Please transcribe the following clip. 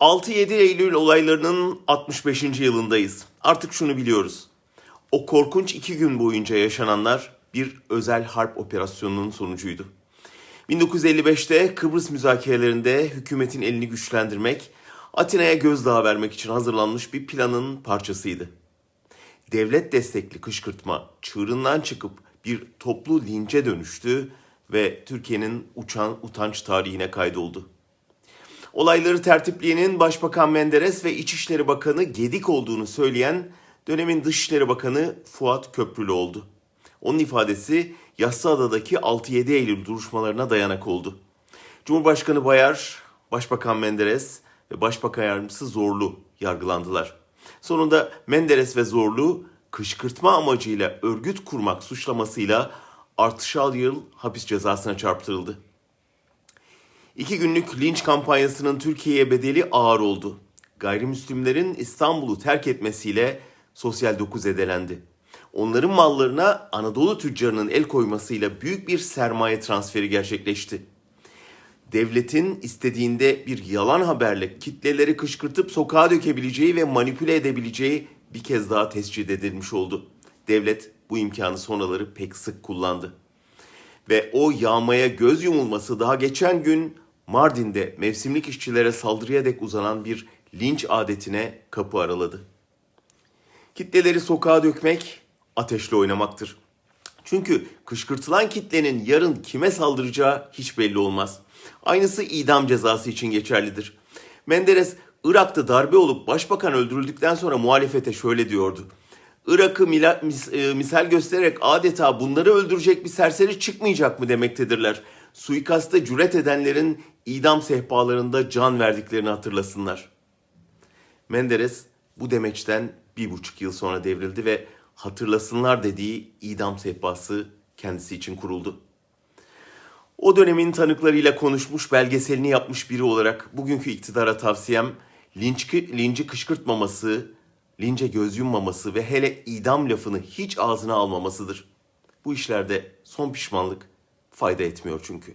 6-7 Eylül olaylarının 65. yılındayız. Artık şunu biliyoruz. O korkunç iki gün boyunca yaşananlar bir özel harp operasyonunun sonucuydu. 1955'te Kıbrıs müzakerelerinde hükümetin elini güçlendirmek, Atina'ya gözdağı vermek için hazırlanmış bir planın parçasıydı. Devlet destekli kışkırtma çığırından çıkıp bir toplu lince dönüştü ve Türkiye'nin uçan utanç tarihine kaydoldu. Olayları tertipleyenin Başbakan Menderes ve İçişleri Bakanı Gedik olduğunu söyleyen dönemin Dışişleri Bakanı Fuat Köprülü oldu. Onun ifadesi Yassıada'daki 6-7 Eylül duruşmalarına dayanak oldu. Cumhurbaşkanı Bayar, Başbakan Menderes ve Başbakan Yardımcısı Zorlu yargılandılar. Sonunda Menderes ve Zorlu kışkırtma amacıyla örgüt kurmak suçlamasıyla artışal yıl hapis cezasına çarptırıldı. İki günlük linç kampanyasının Türkiye'ye bedeli ağır oldu. Gayrimüslimlerin İstanbul'u terk etmesiyle sosyal doku zedelendi. Onların mallarına Anadolu tüccarının el koymasıyla büyük bir sermaye transferi gerçekleşti. Devletin istediğinde bir yalan haberle kitleleri kışkırtıp sokağa dökebileceği ve manipüle edebileceği bir kez daha tescil edilmiş oldu. Devlet bu imkanı sonraları pek sık kullandı ve o yağmaya göz yumulması daha geçen gün Mardin'de mevsimlik işçilere saldırıya dek uzanan bir linç adetine kapı araladı. Kitleleri sokağa dökmek ateşle oynamaktır. Çünkü kışkırtılan kitlenin yarın kime saldıracağı hiç belli olmaz. Aynısı idam cezası için geçerlidir. Menderes Irak'ta darbe olup başbakan öldürüldükten sonra muhalefete şöyle diyordu. Irak'ı e, misal göstererek adeta bunları öldürecek bir serseri çıkmayacak mı demektedirler. Suikasta cüret edenlerin idam sehpalarında can verdiklerini hatırlasınlar. Menderes bu demeçten bir buçuk yıl sonra devrildi ve hatırlasınlar dediği idam sehpası kendisi için kuruldu. O dönemin tanıklarıyla konuşmuş, belgeselini yapmış biri olarak bugünkü iktidara tavsiyem linç, linci kışkırtmaması, lince göz yummaması ve hele idam lafını hiç ağzına almamasıdır. Bu işlerde son pişmanlık fayda etmiyor çünkü.